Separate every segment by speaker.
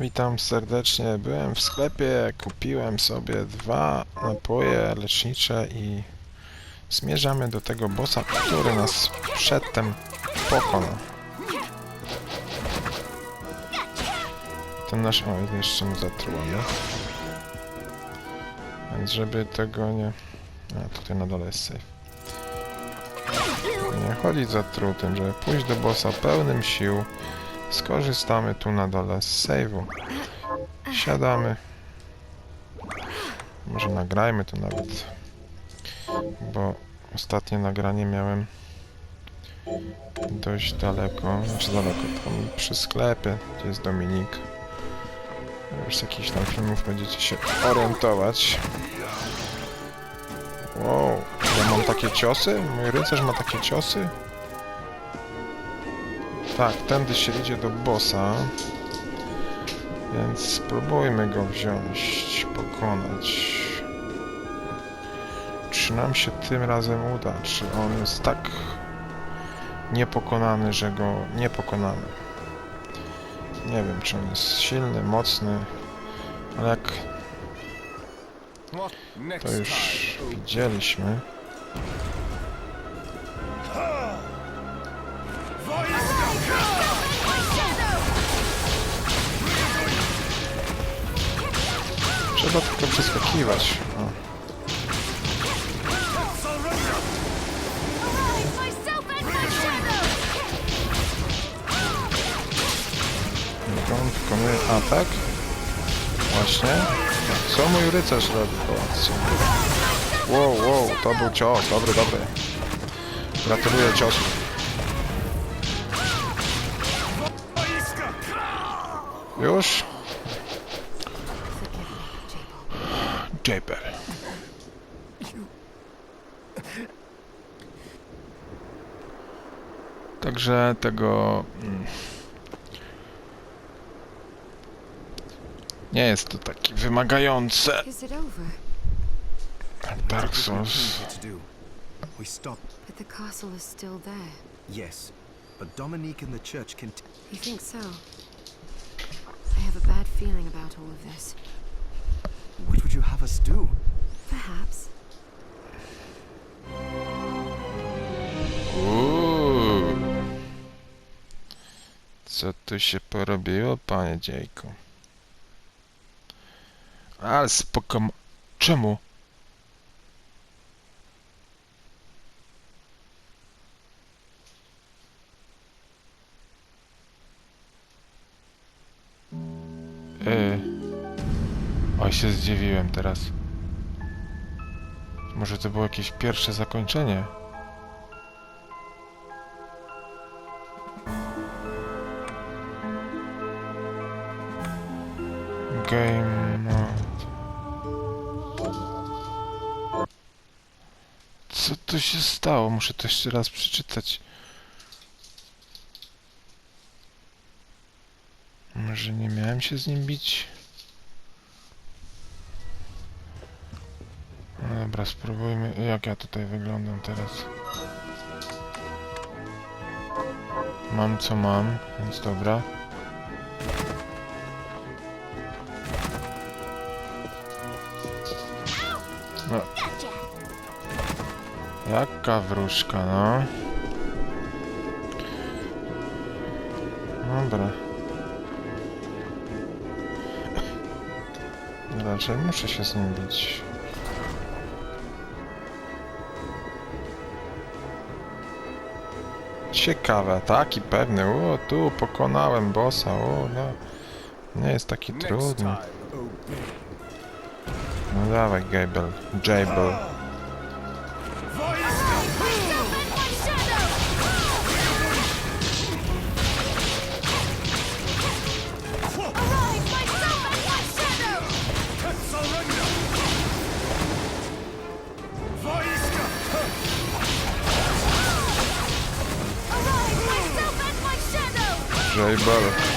Speaker 1: Witam serdecznie. Byłem w sklepie, kupiłem sobie dwa napoje lecznicze i zmierzamy do tego bossa, który nas przedtem pokonał. Ten nasz... O, jeszcze mu zatrułamy. Więc żeby tego nie... A, tutaj na dole jest safe. Nie chodzić za trutem, żeby pójść do bossa pełnym sił. Skorzystamy tu na dole z save'u. Siadamy. Może nagrajmy to nawet. Bo ostatnie nagranie miałem dość daleko. Znaczy daleko, tam przy sklepie, gdzie jest Dominik. Już z jakichś tam filmów będziecie się orientować. Wow, ja mam takie ciosy? Mój rycerz ma takie ciosy? Tak, tędy się idzie do bossa. Więc spróbujmy go wziąć, pokonać. Czy nam się tym razem uda? Czy on jest tak niepokonany, że go nie pokonamy? Nie wiem, czy on jest silny, mocny, ale jak to już widzieliśmy. Trzeba tylko przeskakiwać. O.
Speaker 2: myself and my shadow!
Speaker 1: Jak on wykonuje atak? Właśnie. Co mój rycerz robi? O, co? Wow, wow, to był cios. Dobry, dobry. Gratuluję ciosu. Już? Także tego... mm, Nie jest to taki wymagające. Dark Souls.
Speaker 3: Here to do. We stop.
Speaker 2: But the castle is still there.
Speaker 3: Yes, but Dominique and the church can.
Speaker 2: You think so? I have a bad feeling about all of this.
Speaker 3: What would you have us do?
Speaker 2: Perhaps.
Speaker 1: Uuu. Co tu się porobiło, panie dziejku? Ale spoko... Czemu? Yy. Oj, się zdziwiłem teraz. Może to było jakieś pierwsze zakończenie? Game mode. Co tu się stało? Muszę to jeszcze raz przeczytać. Może nie miałem się z nim bić? No dobra, spróbujmy. Jak ja tutaj wyglądam teraz? Mam co mam, więc dobra. No. Jaka wróżka, no. Dobra. Raczej muszę się z nim bić. Ciekawe, taki pewny. O, tu pokonałem bossa. O, no. Nie jest taki trudny. No dawaj, Gable. Jable.
Speaker 2: Myself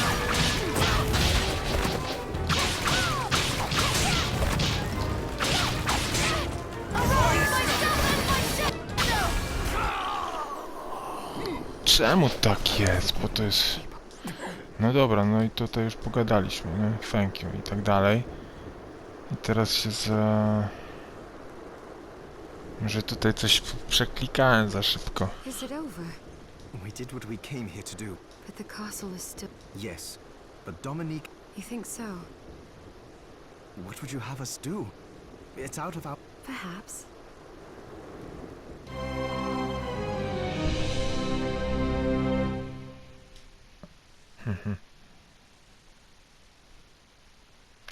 Speaker 1: Czemu tak jest? Bo to jest No dobra, no i tutaj już pogadaliśmy, no i thank you i tak dalej. I teraz się za... Może tutaj coś przeklikałem za szybko.
Speaker 2: Is it over?
Speaker 3: We did what we came here to do.
Speaker 2: But the castle is still.
Speaker 3: Yes, but Dominique,
Speaker 2: You think so?
Speaker 3: what would you have us do? It's out of our.
Speaker 2: Perhaps.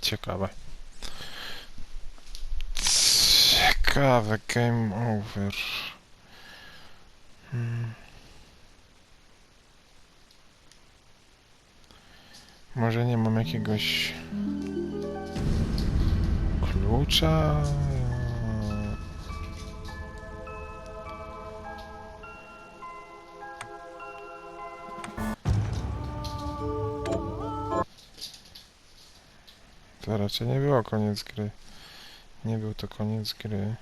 Speaker 1: Ciekawe. Ciekawe, game over. Hmm. Może nie mam jakiegoś klucza? To raczej nie było koniec gry. Nie był to koniec gry.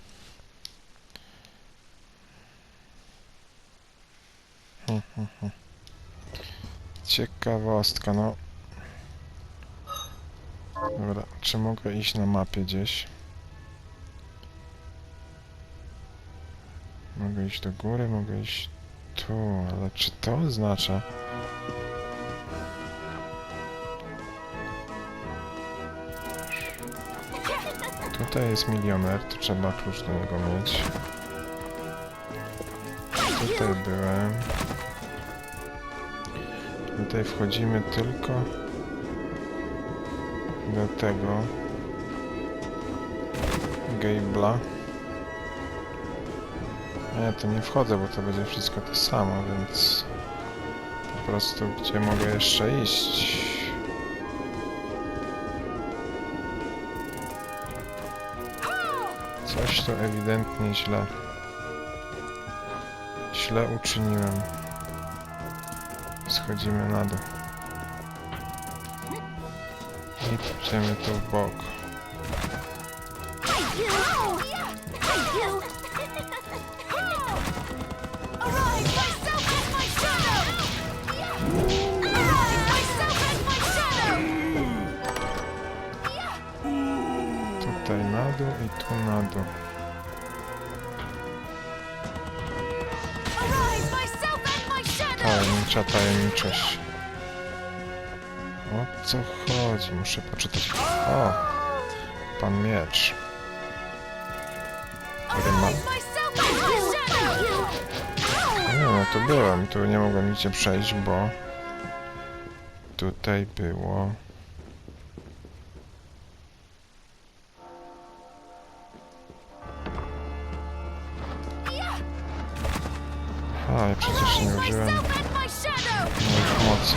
Speaker 1: Hm, hm, hm. Ciekawostka, no. Dobra, czy mogę iść na mapie gdzieś? Mogę iść do góry, mogę iść tu, ale czy to oznacza? Tutaj jest milioner, to trzeba klucz do niego mieć. Tutaj byłem. Tutaj wchodzimy tylko do tego Gabla. Nie, to nie wchodzę, bo to będzie wszystko to samo, więc po prostu gdzie mogę jeszcze iść? Coś tu ewidentnie źle. Źle uczyniłem. Schodzimy na dół. I idziemy tu w bok. Na dół.
Speaker 4: My shadow!
Speaker 1: Tajemnicza tajemniczość. O co chodzi? Muszę poczytać. O! Pan miecz. Który ma... Nie no, tu byłem. Tu nie mogłem nigdzie przejść, bo... Tutaj było... A, ja przecież nie użyłem moich mocy.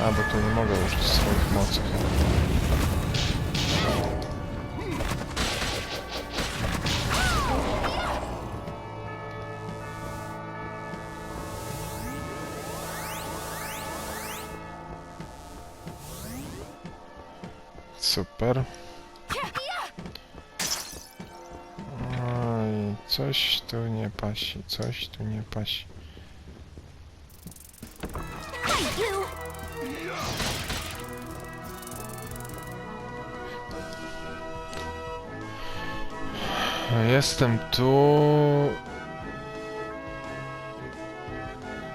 Speaker 1: A, bo tu nie mogę użyć swoich mocy. Super. Coś tu nie pasi, coś tu nie pasi. Jestem tu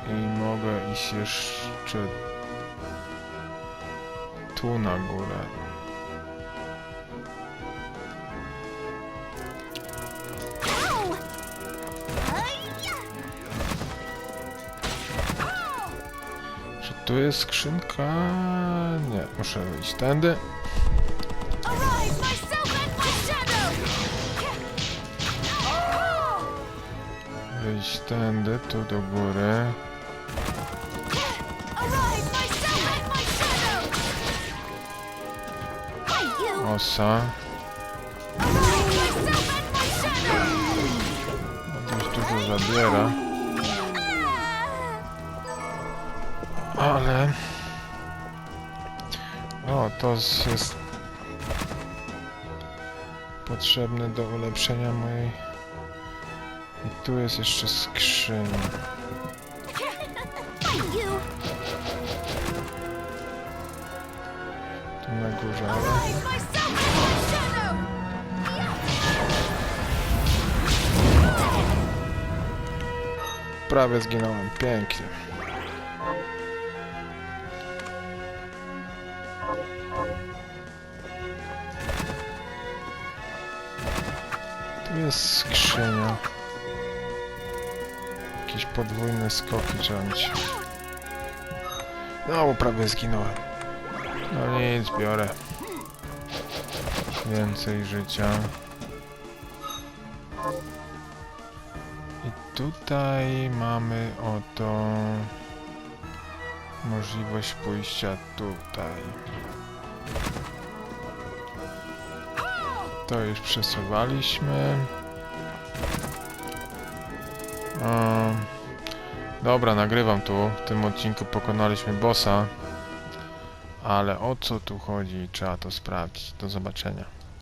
Speaker 1: i mogę iść jeszcze tu na górę. Tu jest skrzynka? Nie, muszę wyjść tędy. Wyjść tędy, tu do góry. Osa.
Speaker 4: Shadow!
Speaker 1: Dość dużo zabiera. Ale... O, to jest... Potrzebne do ulepszenia mojej... I tu jest jeszcze skrzynia. Tu na górze, ale... Prawie zginąłem, pięknie. Jest skrzynia. Jakieś podwójne skoki trzeba mieć. No, prawie zginąłem. No nic, biorę. Więcej życia. I tutaj mamy oto możliwość pójścia tutaj. To już przesuwaliśmy. Dobra, nagrywam tu. W tym odcinku pokonaliśmy bossa. Ale o co tu chodzi? Trzeba to sprawdzić. Do zobaczenia.